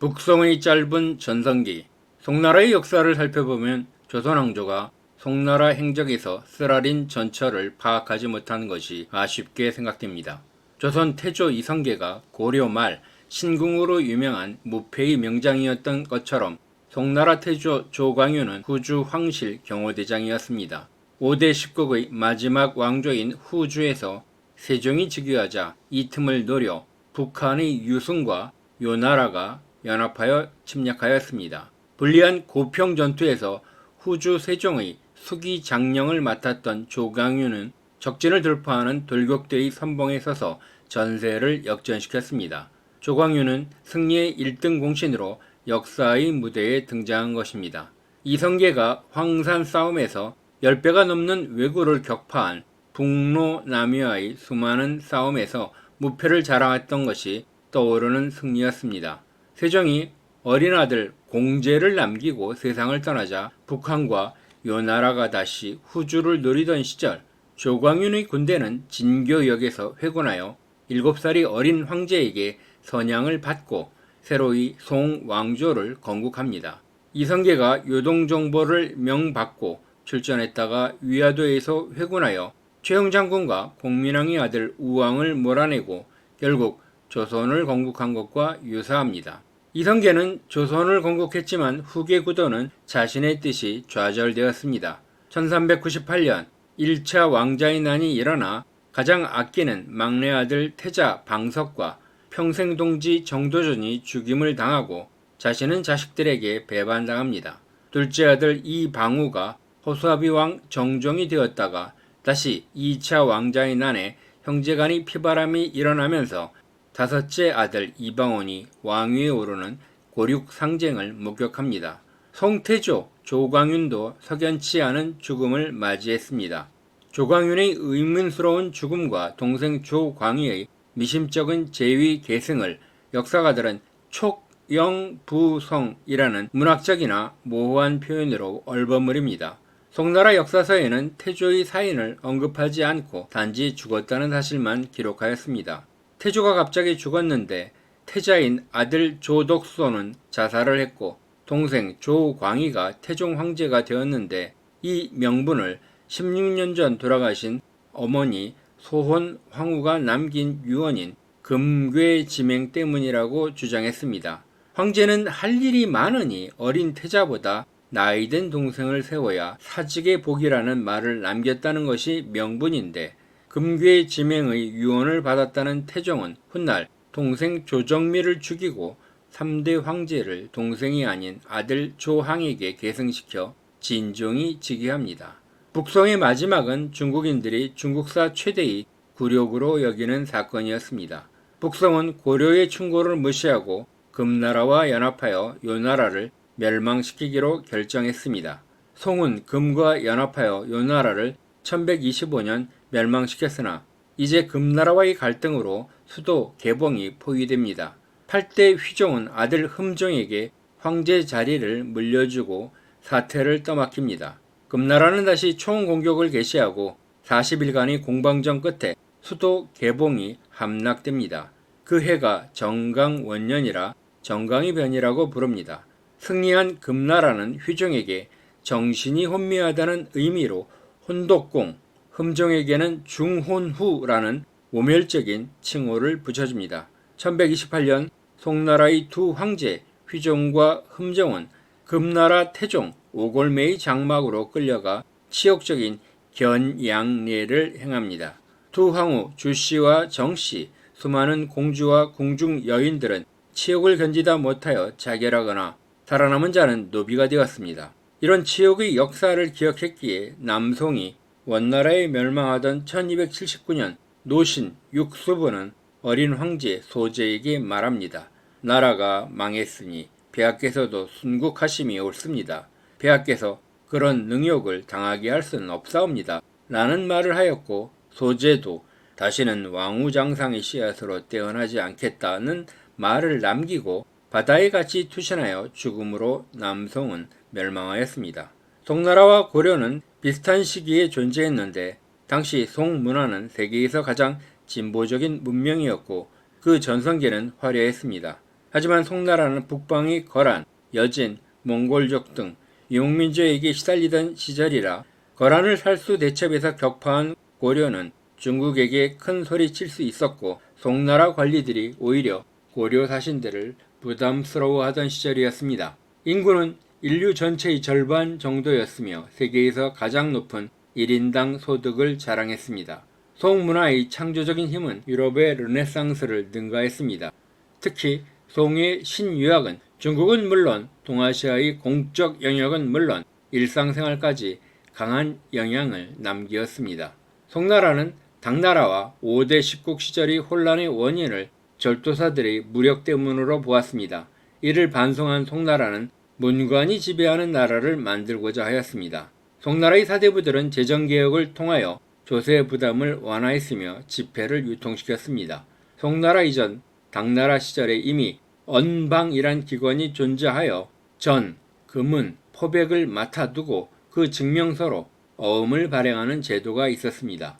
북송의 짧은 전성기 송나라의 역사를 살펴보면 조선왕조가 송나라 행적에서 쓰라린 전철을 파악하지 못한 것이 아쉽게 생각됩니다. 조선 태조 이성계가 고려 말 신궁으로 유명한 무패의 명장이었던 것처럼 송나라 태조 조광유는 후주 황실 경호대장이었습니다. 5대 10국의 마지막 왕조인 후주에서 세종이 즉위하자 이 틈을 노려 북한의 유승과 요나라가 연합하여 침략하였습니다. 불리한 고평 전투에서 후주 세종의 수기 장령을 맡았던 조광유는 적진을 돌파하는 돌격대의 선봉에 서서 전세를 역전시켰습니다. 조광유는 승리의 1등 공신으로 역사의 무대에 등장한 것입니다. 이성계가 황산 싸움에서 10배가 넘는 왜구를 격파한 북로 남유와의 수많은 싸움에서 무패를 자랑했던 것이 떠오르는 승리였습니다. 세종이 어린 아들 공제를 남기고 세상을 떠나자 북한과 요나라가 다시 후주를 노리던 시절 조광윤의 군대는 진교역에서 회군하여 7살이 어린 황제에게 선양을 받고 새로이 송왕조를 건국합니다. 이성계가 요동정보를 명받고 출전했다가 위화도에서 회군하여 최영 장군과 공민왕의 아들 우왕을 몰아내고 결국 조선을 건국한 것과 유사합니다. 이성계는 조선을 건국했지만 후계 구도는 자신의 뜻이 좌절되었습니다. 1398년 1차 왕자의 난이 일어나 가장 아끼는 막내 아들 태자 방석과 평생 동지 정도전이 죽임을 당하고 자신은 자식들에게 배반당합니다. 둘째 아들 이방우가 호수아비 왕 정종이 되었다가 다시 2차 왕자의 난에 형제간의 피바람이 일어나면서 다섯째 아들 이방원이 왕위에 오르는 고륙 상쟁을 목격합니다. 송태조, 조광윤도 석연치 않은 죽음을 맞이했습니다. 조광윤의 의문스러운 죽음과 동생 조광희의 미심쩍은 재위 계승을 역사가들은 촉영부성이라는 문학적이나 모호한 표현으로 얼버무립니다. 송나라 역사서에는 태조의 사인을 언급하지 않고 단지 죽었다는 사실만 기록하였습니다. 태조가 갑자기 죽었는데 태자인 아들 조덕소는 자살을 했고 동생 조광희가 태종 황제가 되었는데 이 명분을 16년 전 돌아가신 어머니 소혼 황후가 남긴 유언인 금괴 지맹 때문이라고 주장했습니다. 황제는 할 일이 많으니 어린 태자보다 나이든 동생을 세워야 사직의 복이라는 말을 남겼다는 것이 명분인데 금괴 지맹의 유언을 받았다는 태종은 훗날 동생 조정미를 죽이고 3대 황제를 동생이 아닌 아들 조항에게 계승시켜 진종이 즉위합니다. 북송의 마지막은 중국인들이 중국사 최대의 굴욕으로 여기는 사건이었습니다. 북성은 고려의 충고를 무시하고 금나라와 연합하여 요나라를 멸망시키기로 결정했습니다. 송은 금과 연합하여 요나라를 1125년 멸망시켰으나 이제 금나라와의 갈등으로 수도 개봉이 포위됩니다. 8대 휘종은 아들 흠종에게 황제 자리를 물려주고 사태를 떠맡깁니다. 금나라는 다시 총공격을 개시하고 40일간의 공방전 끝에 수도 개봉이 함락됩니다. 그 해가 정강원년이라 정강의 변이라고 부릅니다. 승리한 금나라는 휘종에게 정신이 혼미하다는 의미로 혼독공, 흠종에게는 중혼후라는 모멸적인 칭호를 붙여줍니다. 1128년 송나라의 두 황제 휘종과 흠종은 금나라 태종 오골매의 장막으로 끌려가 치욕적인 견양례를 행합니다. 두 황후 주씨와 정씨, 수많은 공주와 궁중 여인들은 치욕을 견디다 못하여 자결하거나 살아남은 자는 노비가 되었습니다. 이런 치욕의 역사를 기억했기에 남송이 원나라에 멸망하던 1279년 노신 육수부는 어린 황제 소재에게 말합니다. 나라가 망했으니 배하께서도 순국하심이 옳습니다. 배하께서 그런 능욕을 당하게 할 수는 없사옵니다. 라는 말을 하였고 소재도 다시는 왕우장상의 씨앗으로 태어나지 않겠다는 말을 남기고 바다에 같이 투신하여 죽음으로 남성은 멸망하였습니다. 송나라와 고려는 비슷한 시기에 존재했는데 당시 송문화는 세계에서 가장 진보적인 문명이었고 그 전성기는 화려했습니다. 하지만 송나라는 북방이 거란, 여진, 몽골족 등 유목민족에게 시달리던 시절이라 거란을 살수 대첩에서 격파한 고려는 중국에게 큰 소리 칠 수 있었고 송나라 관리들이 오히려 고려 사신들을 부담스러워하던 시절이었습니다. 인구는 인류 전체의 절반 정도였으며 세계에서 가장 높은 1인당 소득을 자랑했습니다. 송문화의 창조적인 힘은 유럽의 르네상스를 능가했습니다. 특히 송의 신유학은 중국은 물론 동아시아의 공적 영역은 물론 일상생활까지 강한 영향을 남기었습니다. 송나라는 당나라와 5대 십국 시절의 혼란의 원인을 절도사들의 무력 때문으로 보았습니다. 이를 반성한 송나라는 문관이 지배하는 나라를 만들고자 하였습니다. 송나라의 사대부들은 재정개혁을 통하여 조세 부담을 완화했으며 지폐를 유통시켰습니다. 송나라 이전 당나라 시절에 이미 언방이란 기관이 존재하여 전, 금은, 포백을 맡아두고 그 증명서로 어음을 발행하는 제도가 있었습니다.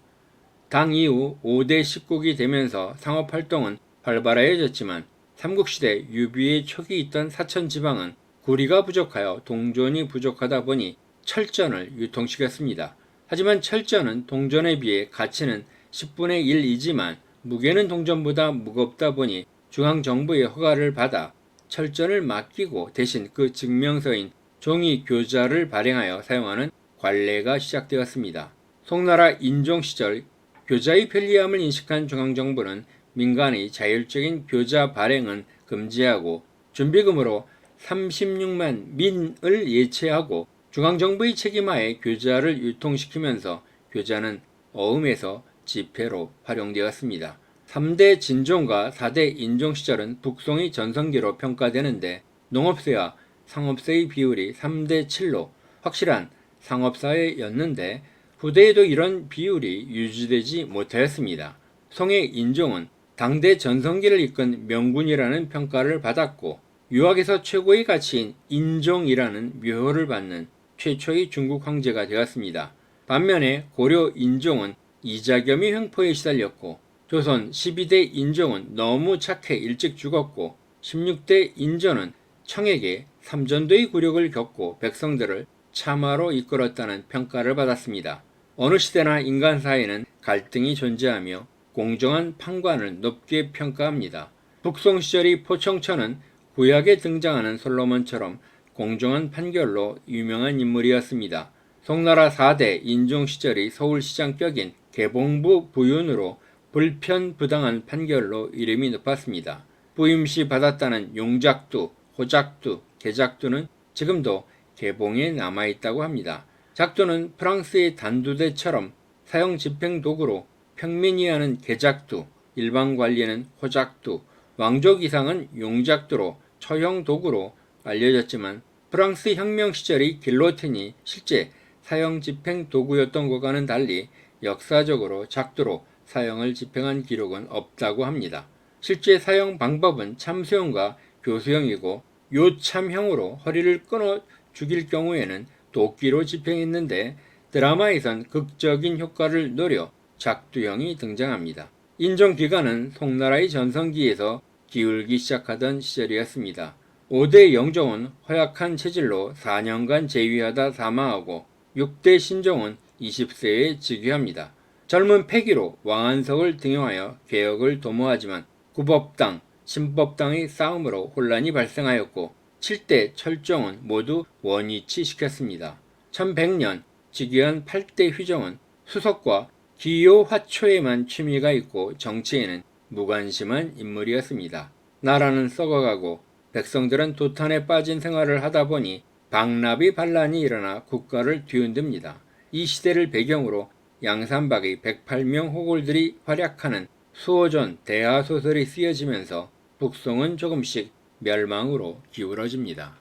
당 이후 5대 10국이 되면서 상업활동은 활발해졌지만 삼국시대 유비의 촉이 있던 사천 지방은 구리가 부족하여 동전이 부족하다 보니 철전을 유통시켰습니다. 하지만 철전은 동전에 비해 가치는 10분의 1이지만 무게는 동전보다 무겁다 보니 중앙정부의 허가를 받아 철전을 맡기고 대신 그 증명서인 종이 교자를 발행하여 사용하는 관례가 시작되었습니다. 송나라 인종 시절 교자의 편리함을 인식한 중앙정부는 민간의 자율적인 교자 발행은 금지하고 준비금으로 36만 민을 예체하고 중앙정부의 책임하에 교자를 유통시키면서 교자는 어음에서 지폐로 활용되었습니다. 3대 진종과 4대 인종 시절은 북송의 전성기로 평가되는데 농업세와 상업세의 비율이 3대 7로 확실한 상업사회였는데 후대에도 이런 비율이 유지되지 못하였습니다. 송의 인종은 당대 전성기를 이끈 명군이라는 평가를 받았고 유학에서 최고의 가치인 인종이라는 묘호를 받는 최초의 중국 황제가 되었습니다. 반면에 고려 인종은 이자겸이 횡포에 시달렸고 조선 12대 인종은 너무 착해 일찍 죽었고 16대 인조는 청에게 삼전도의 굴욕을 겪고 백성들을 참화로 이끌었다는 평가를 받았습니다. 어느 시대나 인간 사이에는 갈등이 존재하며 공정한 판관을 높게 평가합니다. 북송 시절의 포청천은 구약에 등장하는 솔로몬처럼 공정한 판결로 유명한 인물이었습니다. 송나라 4대 인종 시절의 서울시장 격인 개봉부 부윤으로 불편 부당한 판결로 이름이 높았습니다. 부임 시 받았다는 용작두, 호작두, 개작두는 지금도 개봉에 남아있다고 합니다. 작두는 프랑스의 단두대처럼 사형 집행 도구로 평민이 하는 개작두, 일반 관리는 호작두, 왕족 이상은 용작두로 처형 도구로 알려졌지만 프랑스 혁명 시절의 길로틴이 실제 사형 집행 도구였던 것과는 달리 역사적으로 작두로 사형을 집행한 기록은 없다고 합니다. 실제 사형 방법은 참수형과 교수형이고 요참형으로 허리를 끊어 죽일 경우에는 도끼로 집행했는데 드라마에선 극적인 효과를 노려 작두형이 등장합니다. 인종기간은 송나라의 전성기에서 기울기 시작하던 시절이었습니다. 5대 영종은 허약한 체질로 4년간 재위하다 사망하고 6대 신종은 20세에 즉위합니다. 젊은 패기로 왕한석을 등용하여 개혁을 도모하지만 구법당, 신법당의 싸움으로 혼란이 발생하였고 7대 철종은 모두 원위치 시켰습니다. 1100년 즉위한 8대 휘종은 수석과 기요 화초에만 취미가 있고 정치에는 무관심한 인물이었습니다. 나라는 썩어가고 백성들은 도탄에 빠진 생활을 하다 보니 박납이 반란이 일어나 국가를 뒤흔듭니다. 이 시대를 배경으로 양산박의 108명 호골들이 활약하는 수호전 대하 소설이 쓰여지면서 북송은 조금씩 멸망으로 기울어집니다.